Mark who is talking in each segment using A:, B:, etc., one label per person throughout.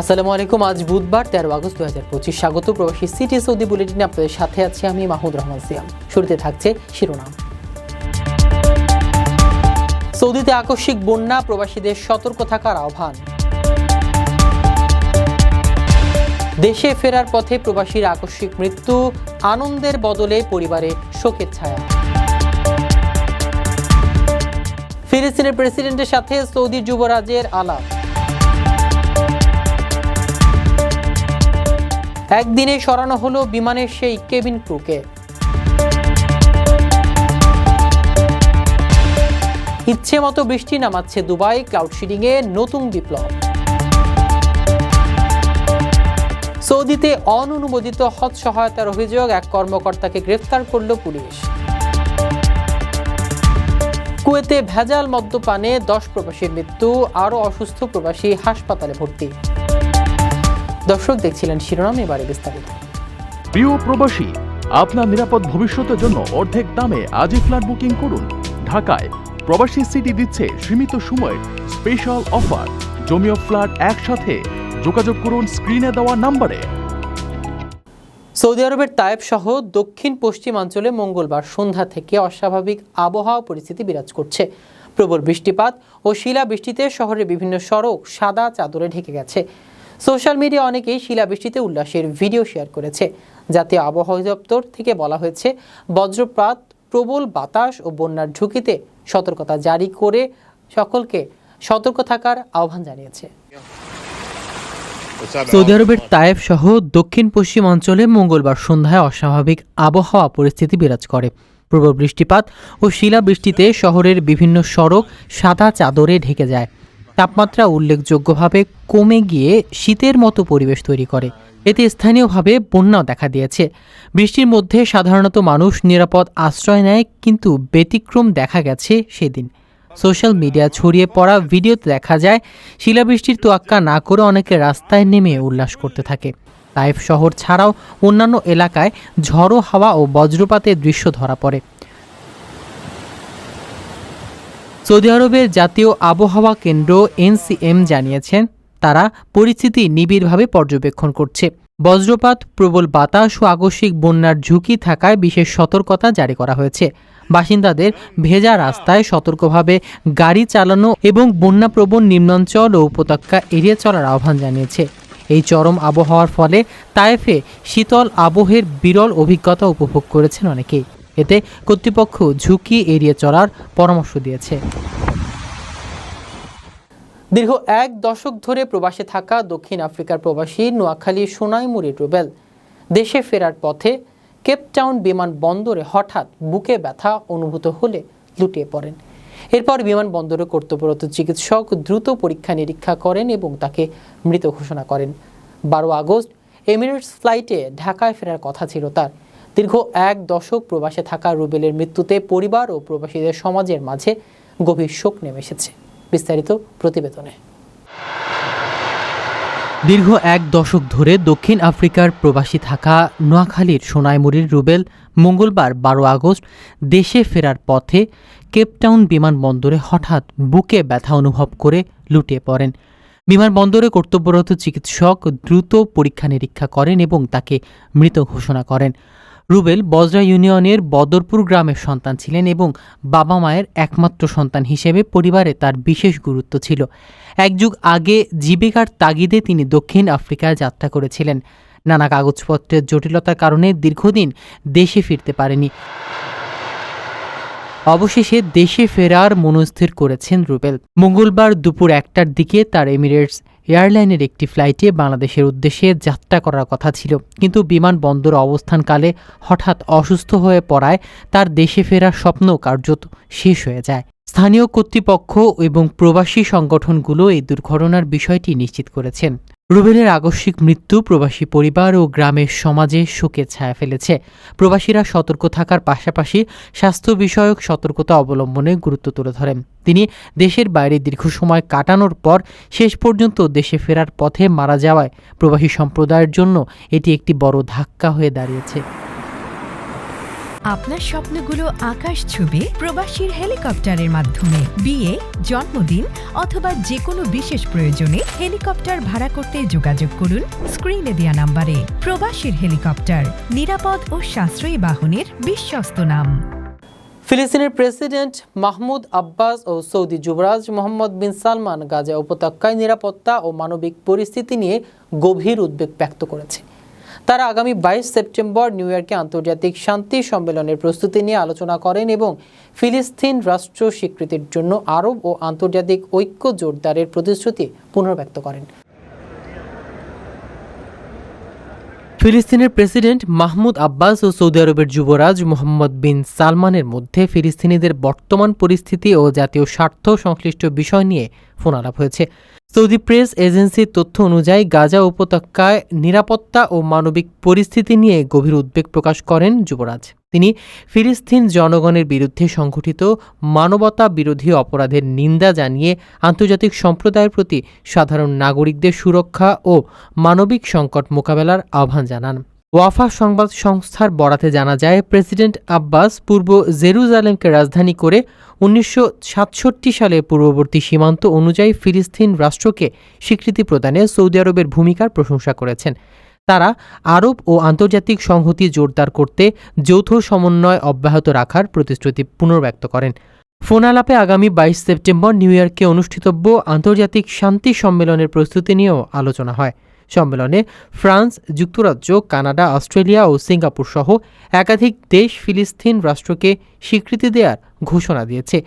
A: আসসালামু আলাইকুম আজ বুধবার তেরো আগস্ট দু হাজার পঁচিশ স্বাগত প্রবাসী সিটি সৌদি বুলেটিনে আপনাদের সাথে আছি আমি মাহমুদ রহমান সিয়াম শুরুতে থাকছে শিরোনাম সৌদিতে আকস্মিক বন্যা প্রবাসীদের সতর্ক থাকার আহ্বান দেশে ফেরার পথে প্রবাসীর আকস্মিক মৃত্যু আনন্দের বদলে পরিবারে শোকের ছায়া ফিলিস্তিনের প্রেসিডেন্টের সাথে সৌদি যুবরাজের আলাপ একদিনে সরানো হলো বিমানের সেই কেবিন ক্রুকে ইচ্ছে মতো বৃষ্টি নামাচ্ছে দুবাই ক্লাউড শিডিংয়ে নতুন বিপ্লব সৌদিতে অননুমোদিত হজ সহায়তার অভিযোগ এক কর্মকর্তাকে গ্রেফতার করল পুলিশ কুয়েতে ভেজাল মদ্যপানে দশ প্রবাসীর মৃত্যু আরও অসুস্থ প্রবাসী হাসপাতালে ভর্তি দর্শক দেখছিলেন শিরোনাম এবারে বিস্তারিত প্রিয় প্রবাসী আপনার নিরাপদ ভবিষ্যতের জন্য অর্ধেক দামে আজই ফ্ল্যাট বুকিং করুন ঢাকায় প্রবাসী সিটি দিচ্ছে সীমিত সময়ের স্পেশাল অফার জমিও ফ্ল্যাট একসাথে যোগাযোগ করুন স্ক্রিনে দেওয়া নাম্বারে সৌদি আরবের তায়েব সহ দক্ষিণ পশ্চিমাঞ্চলে মঙ্গলবার সন্ধ্যা থেকে অস্বাভাবিক আবহাওয়া পরিস্থিতি বিরাজ করছে প্রবল বৃষ্টিপাত ও শিলা বৃষ্টিতে শহরের বিভিন্ন সড়ক সাদা চাদরে ঢেকে গেছে সোশ্যাল মিডিয়া অনেকেই শিলাবৃষ্টিতে উল্লাসের ভিডিও শেয়ার করেছে জাতীয় আবহাওয়া দপ্তর থেকে বলা হয়েছে বজ্রপাত প্রবল বাতাস ও বন্যার ঝুঁকিতে সতর্কতা জারি করে সকলকে সতর্ক থাকার আহ্বান জানিয়েছে সৌদি আরবের তায়েফ সহ দক্ষিণ পশ্চিম অঞ্চলে মঙ্গলবার সন্ধ্যায় অস্বাভাবিক আবহাওয়া পরিস্থিতি বিরাজ করে প্রবল বৃষ্টিপাত ও শিলাবৃষ্টিতে শহরের বিভিন্ন সড়ক সাদা চাদরে ঢেকে যায় তাপমাত্রা উল্লেখযোগ্যভাবে কমে গিয়ে শীতের মতো পরিবেশ তৈরি করে এতে স্থানীয়ভাবে বন্যাও দেখা দিয়েছে বৃষ্টির মধ্যে সাধারণত মানুষ নিরাপদ আশ্রয় নেয় কিন্তু ব্যতিক্রম দেখা গেছে সেদিন সোশ্যাল মিডিয়া ছড়িয়ে পড়া ভিডিওতে দেখা যায় শিলাবৃষ্টির তোয়াক্কা না করে অনেকে রাস্তায় নেমে উল্লাস করতে থাকে তাইফ শহর ছাড়াও অন্যান্য এলাকায় ঝড়ো হাওয়া ও বজ্রপাতের দৃশ্য ধরা পড়ে সৌদি আরবের জাতীয় আবহাওয়া কেন্দ্র এনসিএম জানিয়েছেন তারা পরিস্থিতি নিবিড়ভাবে পর্যবেক্ষণ করছে বজ্রপাত প্রবল বাতাস ও আকস্মিক বন্যার ঝুঁকি থাকায় বিশেষ সতর্কতা জারি করা হয়েছে বাসিন্দাদের ভেজা রাস্তায় সতর্কভাবে গাড়ি চালানো এবং বন্যাপ্রবণ নিম্নাঞ্চল ও উপত্যকা এড়িয়ে চলার আহ্বান জানিয়েছে এই চরম আবহাওয়ার ফলে তায়েফে শীতল আবহের বিরল অভিজ্ঞতা উপভোগ করেছেন অনেকেই এতে কর্তৃপক্ষ ঝুঁকি এড়িয়ে চলার পরামর্শ দিয়েছে দীর্ঘ এক দশক ধরে প্রবাসে থাকা দক্ষিণ আফ্রিকার প্রবাসী নোয়াখালী সোনাইমুড়ি রুবেল দেশে ফেরার পথে কেপটাউন বন্দরে হঠাৎ বুকে ব্যথা অনুভূত হলে লুটিয়ে পড়েন এরপর বিমানবন্দরে কর্তব্যরত চিকিৎসক দ্রুত পরীক্ষা নিরীক্ষা করেন এবং তাকে মৃত ঘোষণা করেন বারো আগস্ট এমিরেটস ফ্লাইটে ঢাকায় ফেরার কথা ছিল তার দীর্ঘ এক দশক প্রবাসে থাকা রুবেলের মৃত্যুতে পরিবার ও প্রবাসীদের সমাজের মাঝে গভীর শোক নেমে এসেছে বিস্তারিত প্রতিবেদনে দীর্ঘ এক দশক ধরে দক্ষিণ আফ্রিকার প্রবাসী থাকা নোয়াখালীর সোনাইমুড়ির রুবেল মঙ্গলবার বারো আগস্ট দেশে ফেরার পথে কেপটাউন বিমানবন্দরে হঠাৎ বুকে ব্যথা অনুভব করে লুটিয়ে পড়েন বিমানবন্দরে কর্তব্যরত চিকিৎসক দ্রুত পরীক্ষা নিরীক্ষা করেন এবং তাকে মৃত ঘোষণা করেন রুবেল বজরা ইউনিয়নের বদরপুর গ্রামের সন্তান ছিলেন এবং বাবা মায়ের একমাত্র সন্তান হিসেবে পরিবারে তার বিশেষ গুরুত্ব ছিল এক যুগ আগে জীবিকার তাগিদে তিনি দক্ষিণ আফ্রিকায় যাত্রা করেছিলেন নানা কাগজপত্রের জটিলতার কারণে দীর্ঘদিন দেশে ফিরতে পারেনি অবশেষে দেশে ফেরার মনস্থির করেছেন রুবেল মঙ্গলবার দুপুর একটার দিকে তার এমিরেটস এয়ারলাইনের একটি ফ্লাইটে বাংলাদেশের উদ্দেশ্যে যাত্রা করার কথা ছিল কিন্তু বিমানবন্দর অবস্থানকালে হঠাৎ অসুস্থ হয়ে পড়ায় তার দেশে ফেরার স্বপ্ন কার্যত শেষ হয়ে যায় স্থানীয় কর্তৃপক্ষ এবং প্রবাসী সংগঠনগুলো এই দুর্ঘটনার বিষয়টি নিশ্চিত করেছেন রুবেলের আকস্মিক মৃত্যু প্রবাসী পরিবার ও গ্রামের সমাজে শোকের ছায়া ফেলেছে প্রবাসীরা সতর্ক থাকার পাশাপাশি স্বাস্থ্য বিষয়ক সতর্কতা অবলম্বনে গুরুত্ব তুলে ধরেন তিনি দেশের বাইরে দীর্ঘ সময় কাটানোর পর শেষ পর্যন্ত দেশে ফেরার পথে মারা যাওয়ায় প্রবাসী সম্প্রদায়ের জন্য এটি একটি বড় ধাক্কা হয়ে দাঁড়িয়েছে আপনার স্বপ্নগুলো আকাশ ছুবে প্রবাসীর হেলিকপ্টারের মাধ্যমে বিয়ে জন্মদিন অথবা যে কোনো বিশেষ প্রয়োজনে হেলিকপ্টার ভাড়া করতে যোগাযোগ করুন স্ক্রিনে দেওয়া নাম্বারে প্রবাসীর হেলিকপ্টার নিরাপদ ও সাশ্রয়ী বাহনের বিশ্বস্ত নাম ফিলিস্তিনের প্রেসিডেন্ট মাহমুদ আব্বাস ও সৌদি যুবরাজ মোহাম্মদ বিন সালমান গাজা উপত্যকায় নিরাপত্তা ও মানবিক পরিস্থিতি নিয়ে গভীর উদ্বেগ ব্যক্ত করেছে তারা আগামী বাইশ সেপ্টেম্বর নিউ ইয়র্কে আন্তর্জাতিক শান্তি সম্মেলনের প্রস্তুতি নিয়ে আলোচনা করেন এবং ফিলিস্তিন রাষ্ট্র স্বীকৃতির জন্য আরব ও আন্তর্জাতিক ঐক্য জোরদারের প্রতিশ্রুতি পুনর্ব্যক্ত করেন ফিলিস্তিনের প্রেসিডেন্ট মাহমুদ আব্বাস ও সৌদি আরবের যুবরাজ মোহাম্মদ বিন সালমানের মধ্যে ফিলিস্তিনিদের বর্তমান পরিস্থিতি ও জাতীয় স্বার্থ সংশ্লিষ্ট বিষয় নিয়ে আলাপ হয়েছে সৌদি প্রেস এজেন্সির তথ্য অনুযায়ী গাজা উপত্যকায় নিরাপত্তা ও মানবিক পরিস্থিতি নিয়ে গভীর উদ্বেগ প্রকাশ করেন যুবরাজ তিনি ফিলিস্তিন জনগণের বিরুদ্ধে সংঘটিত মানবতা বিরোধী অপরাধের নিন্দা জানিয়ে আন্তর্জাতিক সম্প্রদায়ের প্রতি সাধারণ নাগরিকদের সুরক্ষা ও মানবিক সংকট মোকাবেলার আহ্বান জানান ওয়াফা সংবাদ সংস্থার বরাতে জানা যায় প্রেসিডেন্ট আব্বাস পূর্ব জেরুজালেমকে রাজধানী করে উনিশশো সালে পূর্ববর্তী সীমান্ত অনুযায়ী ফিলিস্তিন রাষ্ট্রকে স্বীকৃতি প্রদানে সৌদি আরবের ভূমিকার প্রশংসা করেছেন তারা আরব ও আন্তর্জাতিক সংহতি জোরদার করতে যৌথ সমন্বয় অব্যাহত রাখার প্রতিশ্রুতি পুনর্ব্যক্ত করেন ফোনালাপে আগামী বাইশ সেপ্টেম্বর নিউ ইয়র্কে অনুষ্ঠিতব্য আন্তর্জাতিক শান্তি সম্মেলনের প্রস্তুতি নিয়েও আলোচনা হয় সম্মেলনে ফ্রান্স যুক্তরাজ্য কানাডা অস্ট্রেলিয়া ও সিঙ্গাপুর সহ একাধিক দেশ ফিলিস্তিন রাষ্ট্রকে স্বীকৃতি দেওয়ার ঘোষণা দিয়েছে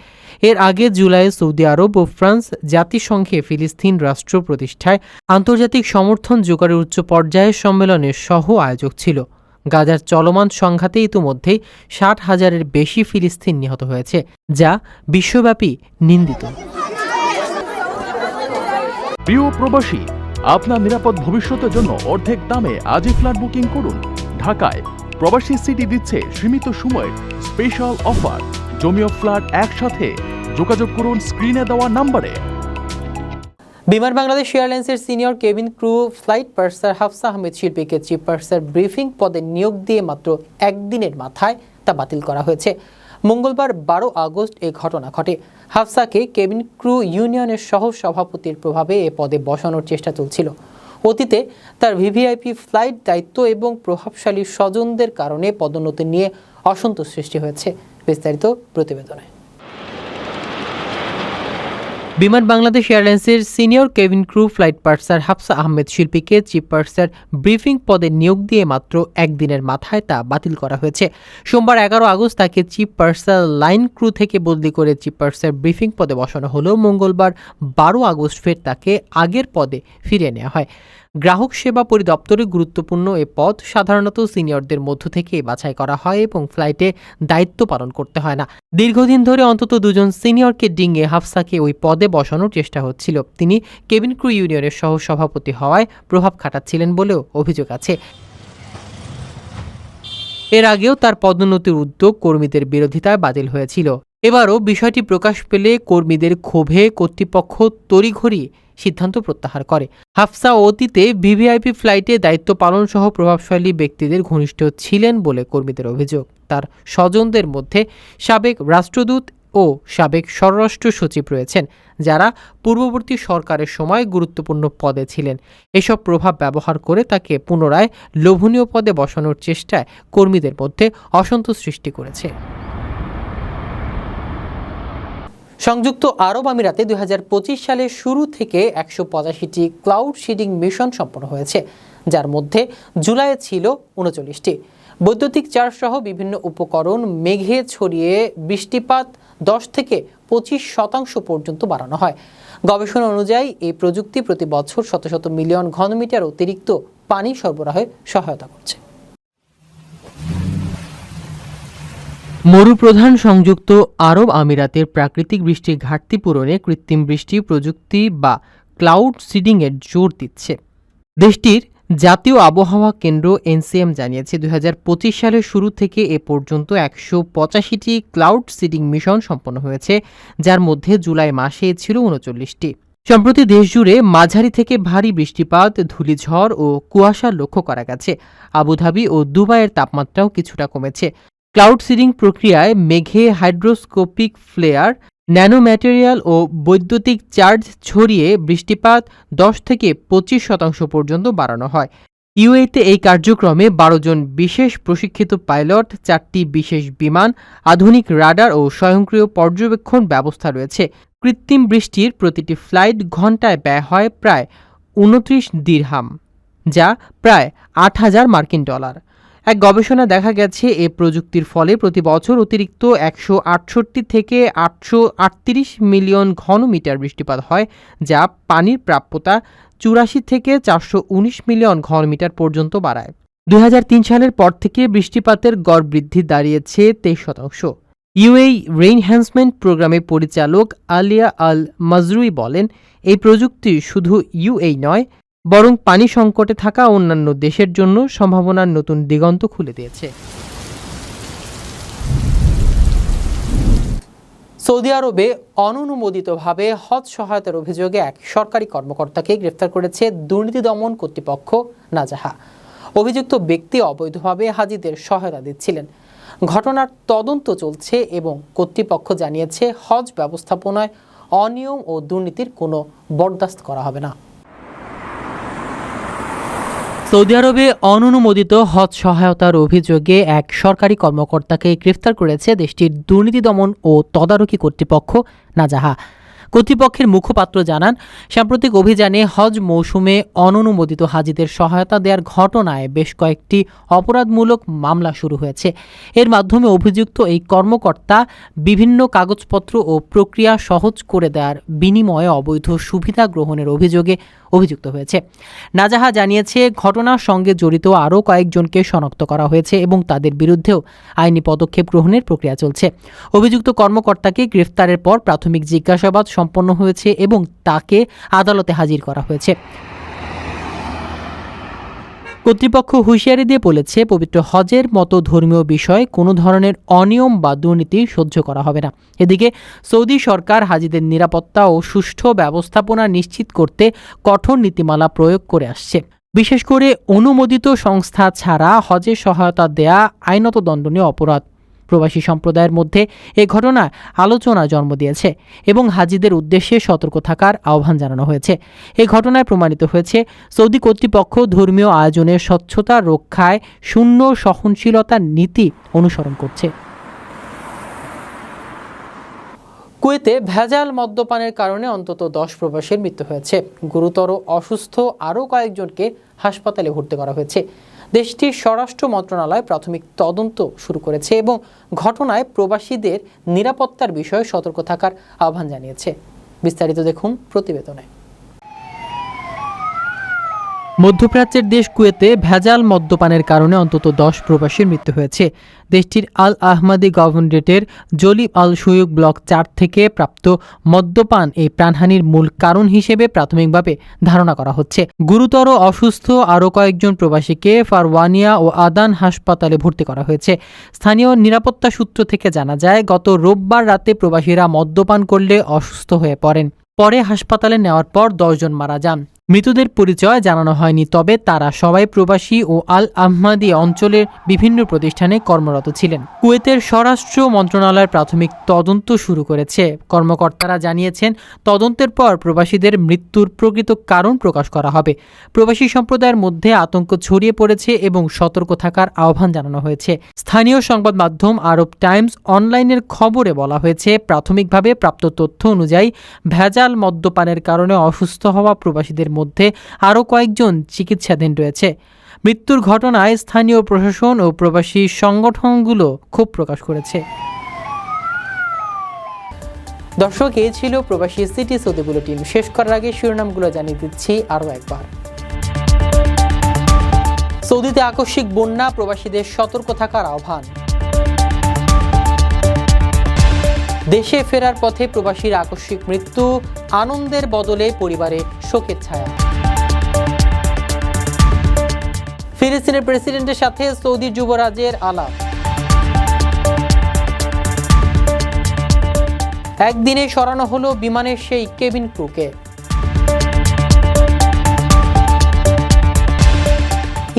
A: এর আগে জুলাইয়ে সৌদি আরব ও ফ্রান্স জাতিসংঘে ফিলিস্তিন রাষ্ট্র প্রতিষ্ঠায় আন্তর্জাতিক সমর্থন জোগাড়ের উচ্চ পর্যায়ের সম্মেলনের সহ আয়োজক ছিল গাজার চলমান সংঘাতে ইতিমধ্যে ষাট হাজারের বেশি ফিলিস্তিন নিহত হয়েছে যা বিশ্বব্যাপী নিন্দিত প্রিয় প্রবাসী আপনার নিরাপদ ভবিষ্যতের জন্য অর্ধেক দামে আজই ফ্ল্যাট বুকিং করুন ঢাকায় প্রবাসী সিটি দিচ্ছে সীমিত সময়ের স্পেশাল অফার জমিও ফ্ল্যাট একসাথে যোগাযোগ করুন স্ক্রিনে দেওয়া নাম্বারে বিমান বাংলাদেশ এয়ারলাইন্সের senior cabin crew flight purser Hafsa Ahmed শিল্পীকে চিফ পার্সার ব্রিফিং পদে নিয়োগ দিয়ে মাত্র একদিনের মাথায় তা বাতিল করা হয়েছে মঙ্গলবার বারো আগস্ট এ ঘটনা ঘটে হাফসাকে কেবিন ক্রু ইউনিয়নের সহ সভাপতির প্রভাবে এ পদে বসানোর চেষ্টা চলছিল অতীতে তার ভিভিআইপি ফ্লাইট দায়িত্ব এবং প্রভাবশালী স্বজনদের কারণে পদোন্নতি নিয়ে অসন্তোষ সৃষ্টি হয়েছে বিস্তারিত প্রতিবেদনে বিমান বাংলাদেশ এয়ারলাইন্সের senior cabin crew flight purser Hafsa Ahmed শিল্পীকে চিফ পার্সার ব্রিফিং পদে নিয়োগ দিয়ে মাত্র একদিনের মাথায় তা বাতিল করা হয়েছে সোমবার এগারো আগস্ট তাকে চিফ পার্সার লাইন ক্রু থেকে বদলি করে চিফ পার্সার ব্রিফিং পদে বসানো হলেও মঙ্গলবার বারো আগস্ট ফের তাকে আগের পদে ফিরিয়ে নেওয়া হয় গ্রাহক সেবা পরিদপ্তরে গুরুত্বপূর্ণ এ পদ সাধারণত সিনিয়রদের মধ্য থেকে বাছাই করা হয় এবং ফ্লাইটে দায়িত্ব পালন করতে হয় না দীর্ঘদিন ধরে অন্তত দুজন সিনিয়রকে ডিঙ্গে হাফসাকে ওই পদে বসানোর চেষ্টা হচ্ছিল তিনি কেবিন ক্রু ইউনিয়নের সহ সভাপতি হওয়ায় প্রভাব খাটাচ্ছিলেন বলেও অভিযোগ আছে এর আগেও তার পদোন্নতির উদ্যোগ কর্মীদের বিরোধিতায় বাতিল হয়েছিল এবারও বিষয়টি প্রকাশ পেলে কর্মীদের ক্ষোভে কর্তৃপক্ষ তড়িঘড়ি সিদ্ধান্ত প্রত্যাহার করে হাফসা অতীতে ভিভিআইপি ফ্লাইটে দায়িত্ব পালন সহ প্রভাবশালী ব্যক্তিদের ঘনিষ্ঠ ছিলেন বলে কর্মীদের অভিযোগ তার স্বজনদের মধ্যে সাবেক রাষ্ট্রদূত ও সাবেক স্বরাষ্ট্র সচিব রয়েছেন যারা পূর্ববর্তী সরকারের সময় গুরুত্বপূর্ণ পদে ছিলেন এসব প্রভাব ব্যবহার করে তাকে পুনরায় লোভনীয় পদে বসানোর চেষ্টায় কর্মীদের মধ্যে অসন্তোষ সৃষ্টি করেছে সংযুক্ত আরব আমিরাতে দুই সালের শুরু থেকে একশো পঁচাশিটি ক্লাউড শিডিং মিশন সম্পন্ন হয়েছে যার মধ্যে জুলাইয়ে ছিল উনচল্লিশটি বৈদ্যুতিক চার্জ সহ বিভিন্ন উপকরণ মেঘে ছড়িয়ে বৃষ্টিপাত দশ থেকে পঁচিশ শতাংশ পর্যন্ত বাড়ানো হয় গবেষণা অনুযায়ী এই প্রযুক্তি প্রতি বছর শত শত মিলিয়ন ঘনমিটার অতিরিক্ত পানি সরবরাহে সহায়তা করছে মরুপ্রধান সংযুক্ত আরব আমিরাতের প্রাকৃতিক বৃষ্টির ঘাটতি পূরণে কৃত্রিম বৃষ্টি প্রযুক্তি বা ক্লাউড সিডিংয়ের জোর দিচ্ছে দেশটির জাতীয় আবহাওয়া কেন্দ্র এনসিএম জানিয়েছে দুই সালের শুরু থেকে এ পর্যন্ত একশো পঁচাশিটি ক্লাউড সিডিং মিশন সম্পন্ন হয়েছে যার মধ্যে জুলাই মাসে ছিল উনচল্লিশটি সম্প্রতি দেশজুড়ে মাঝারি থেকে ভারী বৃষ্টিপাত ধূলিঝড় ও কুয়াশা লক্ষ্য করা গেছে আবুধাবি ও দুবাইয়ের তাপমাত্রাও কিছুটা কমেছে ক্লাউড সিডিং প্রক্রিয়ায় মেঘে হাইড্রোস্কোপিক ফ্লেয়ার ন্যানো ম্যাটেরিয়াল ও বৈদ্যুতিক চার্জ ছড়িয়ে বৃষ্টিপাত দশ থেকে পঁচিশ শতাংশ পর্যন্ত বাড়ানো হয় ইউএতে এই কার্যক্রমে বারো জন বিশেষ প্রশিক্ষিত পাইলট চারটি বিশেষ বিমান আধুনিক রাডার ও স্বয়ংক্রিয় পর্যবেক্ষণ ব্যবস্থা রয়েছে কৃত্রিম বৃষ্টির প্রতিটি ফ্লাইট ঘন্টায় ব্যয় হয় প্রায় উনত্রিশ দীর্হাম যা প্রায় আট হাজার মার্কিন ডলার এক গবেষণা দেখা গেছে এ প্রযুক্তির ফলে প্রতি বছর অতিরিক্ত একশো আটষট্টি থেকে আটশো আটত্রিশ মিলিয়ন ঘনমিটার বৃষ্টিপাত হয় যা পানির প্রাপ্যতা চুরাশি থেকে চারশো উনিশ মিলিয়ন ঘনমিটার পর্যন্ত বাড়ায় দুই সালের পর থেকে বৃষ্টিপাতের গড় বৃদ্ধি দাঁড়িয়েছে তেইশ শতাংশ ইউএই রেইনহ্যান্সমেন্ট প্রোগ্রামের পরিচালক আলিয়া আল মাজরুই বলেন এই প্রযুক্তি শুধু ইউএই নয় বরং পানি সংকটে থাকা অন্যান্য দেশের জন্য সম্ভাবনার নতুন দিগন্ত খুলে দিয়েছে সৌদি আরবে অননুমোদিতভাবে হজ সহায়তার অভিযোগে এক সরকারি কর্মকর্তাকে গ্রেফতার করেছে দুর্নীতি দমন কর্তৃপক্ষ নাজাহা অভিযুক্ত ব্যক্তি অবৈধভাবে হাজিদের সহায়তা দিচ্ছিলেন ঘটনার তদন্ত চলছে এবং কর্তৃপক্ষ জানিয়েছে হজ ব্যবস্থাপনায় অনিয়ম ও দুর্নীতির কোনো বরদাস্ত করা হবে না সৌদি আরবে অননুমোদিত হজ সহায়তার অভিযোগে এক সরকারি কর্মকর্তাকে গ্রেফতার করেছে দেশটির দুর্নীতি দমন ও তদারকি কর্তৃপক্ষ নাজাহা কর্তৃপক্ষের মুখপাত্র জানান সাম্প্রতিক অভিযানে হজ মৌসুমে অননুমোদিত হাজিদের সহায়তা দেওয়ার ঘটনায় বেশ কয়েকটি অপরাধমূলক মামলা শুরু হয়েছে এর মাধ্যমে অভিযুক্ত এই কর্মকর্তা বিভিন্ন কাগজপত্র ও প্রক্রিয়া সহজ করে দেওয়ার বিনিময়ে অবৈধ সুবিধা গ্রহণের অভিযোগে অভিযুক্ত হয়েছে নাজাহা জানিয়েছে ঘটনার সঙ্গে জড়িত আরও কয়েকজনকে শনাক্ত করা হয়েছে এবং তাদের বিরুদ্ধেও আইনি পদক্ষেপ গ্রহণের প্রক্রিয়া চলছে অভিযুক্ত কর্মকর্তাকে গ্রেফতারের পর প্রাথমিক জিজ্ঞাসাবাদ সম্পন্ন হয়েছে এবং তাকে আদালতে হাজির করা হয়েছে কর্তৃপক্ষ হুঁশিয়ারি দিয়ে বলেছে পবিত্র হজের মতো ধর্মীয় বিষয় কোনো ধরনের অনিয়ম বা দুর্নীতি সহ্য করা হবে না এদিকে সৌদি সরকার হাজিদের নিরাপত্তা ও সুষ্ঠু ব্যবস্থাপনা নিশ্চিত করতে কঠোর নীতিমালা প্রয়োগ করে আসছে বিশেষ করে অনুমোদিত সংস্থা ছাড়া হজে সহায়তা দেয়া আইনত দণ্ডনীয় অপরাধ প্রবাসী সম্প্রদায়ের মধ্যে এ ঘটনা আলোচনা জন্ম দিয়েছে এবং হাজিদের উদ্দেশ্যে সতর্ক থাকার আহ্বান জানানো হয়েছে এ ঘটনায় প্রমাণিত হয়েছে সৌদি কর্তৃপক্ষ ধর্মীয় আয়োজনের স্বচ্ছতা রক্ষায় শূন্য সহনশীলতার নীতি অনুসরণ করছে কুয়েতে ভেজাল মদ্যপানের কারণে অন্তত দশ প্রবাসীর মৃত্যু হয়েছে গুরুতর অসুস্থ আরও কয়েকজনকে হাসপাতালে ভর্তি করা হয়েছে দেশটির স্বরাষ্ট্র মন্ত্রণালয় প্রাথমিক তদন্ত শুরু করেছে এবং ঘটনায় প্রবাসীদের নিরাপত্তার বিষয়ে সতর্ক থাকার আহ্বান জানিয়েছে বিস্তারিত দেখুন প্রতিবেদনে মধ্যপ্রাচ্যের দেশ কুয়েতে ভেজাল মদ্যপানের কারণে অন্তত দশ প্রবাসীর মৃত্যু হয়েছে দেশটির আল আহমাদি গভর্নরেটের জলিব আল সুয়ুক ব্লক চার থেকে প্রাপ্ত মদ্যপান এই প্রাণহানির মূল কারণ হিসেবে প্রাথমিকভাবে ধারণা করা হচ্ছে গুরুতর অসুস্থ আরও কয়েকজন প্রবাসীকে ফারওয়ানিয়া ও আদান হাসপাতালে ভর্তি করা হয়েছে স্থানীয় নিরাপত্তা সূত্র থেকে জানা যায় গত রোববার রাতে প্রবাসীরা মদ্যপান করলে অসুস্থ হয়ে পড়েন পরে হাসপাতালে নেওয়ার পর দশজন মারা যান মৃতদের পরিচয় জানানো হয়নি তবে তারা সবাই প্রবাসী ও আল আহমাদি অঞ্চলের বিভিন্ন প্রতিষ্ঠানে কর্মরত ছিলেন কুয়েতের স্বরাষ্ট্র মন্ত্রণালয় প্রাথমিক তদন্ত শুরু করেছে কর্মকর্তারা জানিয়েছেন তদন্তের পর প্রবাসীদের মৃত্যুর প্রকৃত কারণ প্রকাশ করা হবে প্রবাসী সম্প্রদায়ের মধ্যে আতঙ্ক ছড়িয়ে পড়েছে এবং সতর্ক থাকার আহ্বান জানানো হয়েছে স্থানীয় সংবাদ মাধ্যম আরব টাইমস অনলাইনের খবরে বলা হয়েছে প্রাথমিকভাবে প্রাপ্ত তথ্য অনুযায়ী ভেজাল মদ্যপানের কারণে অসুস্থ হওয়া প্রবাসীদের মধ্যে আরও কয়েকজন চিকিৎসাধীন রয়েছে মৃত্যুর ঘটনায় স্থানীয় প্রশাসন ও প্রবাসী সংগঠনগুলো ক্ষোভ প্রকাশ করেছে দর্শক এ ছিল প্রবাসী সিটি সৌদি বুলেটিন শেষ করার আগে শিরোনামগুলো জানিয়ে দিচ্ছি আরও একবার সৌদিতে আকস্মিক বন্যা প্রবাসীদের সতর্ক থাকার আহ্বান দেশে ফেরার পথে প্রবাসীর আকস্মিক মৃত্যু আনন্দের বদলে পরিবারে শোকের ছায়া ফিলিস্তিনের প্রেসিডেন্টের সাথে সৌদি যুবরাজের আলাপ একদিনে সরানো হলো বিমানের সেই কেবিন ক্রুকে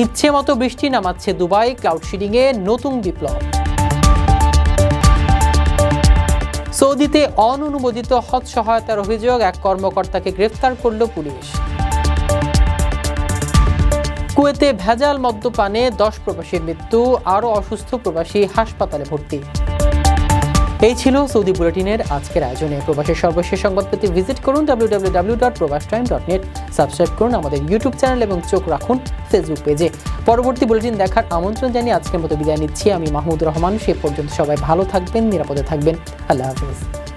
A: ইচ্ছে মতো বৃষ্টি নামাচ্ছে দুবাই ক্লাউড শিডিংয়ে নতুন বিপ্লব সৌদিতে অননুমোদিত হজ সহায়তার অভিযোগ এক কর্মকর্তাকে গ্রেফতার করল পুলিশ কুয়েতে ভেজাল মদ্যপানে দশ প্রবাসীর মৃত্যু আরও অসুস্থ প্রবাসী হাসপাতালে ভর্তি এই ছিল সৌদি বুলেটিনের আজকের আয়োজনে প্রবাসের সর্বশেষ সংবাদ পেতে ভিজিট করুন ডাব্লিউডাব্লিউডাব্লিউ dot Probash time dot net subscribe করুন আমাদের ইউটিউব চ্যানেল এবং চোখ রাখুন ফেসবুক পেজে পরবর্তী বুলেটিন দেখার আমন্ত্রণ জানিয়ে আজকের মতো বিদায় নিচ্ছি আমি মাহমুদ রহমান সে পর্যন্ত সবাই ভালো থাকবেন নিরাপদে থাকবেন আল্লাহ হাফিজ